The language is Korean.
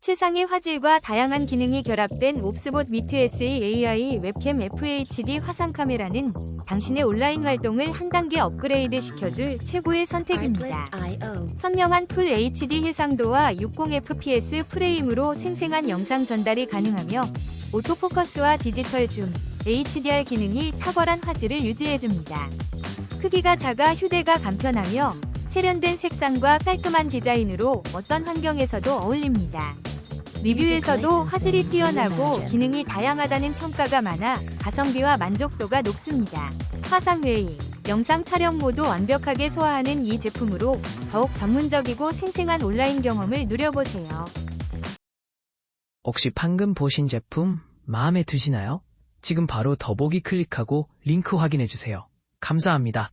최상의 화질과 다양한 기능이 결합된 옵스봇 미트 SE AI 웹캠 FHD 화상 카메라는 당신의 온라인 활동을 한 단계 업그레이드 시켜줄 최고의 선택입니다. 선명한 풀 HD 해상도와 60fps 프레임으로 생생한 영상 전달이 가능하며 오토포커스와 디지털 줌, HDR 기능이 탁월한 화질을 유지해줍니다. 크기가 작아 휴대가 간편하며 세련된 색상과 깔끔한 디자인으로 어떤 환경에서도 어울립니다. 리뷰에서도 화질이 뛰어나고 기능이 다양하다는 평가가 많아 가성비와 만족도가 높습니다. 화상 회의, 영상 촬영 모두 완벽하게 소화하는 이 제품으로 더욱 전문적이고 생생한 온라인 경험을 누려보세요. 혹시 방금 보신 제품 마음에 드시나요? 지금 바로 더보기 클릭하고 링크 확인해주세요. 감사합니다.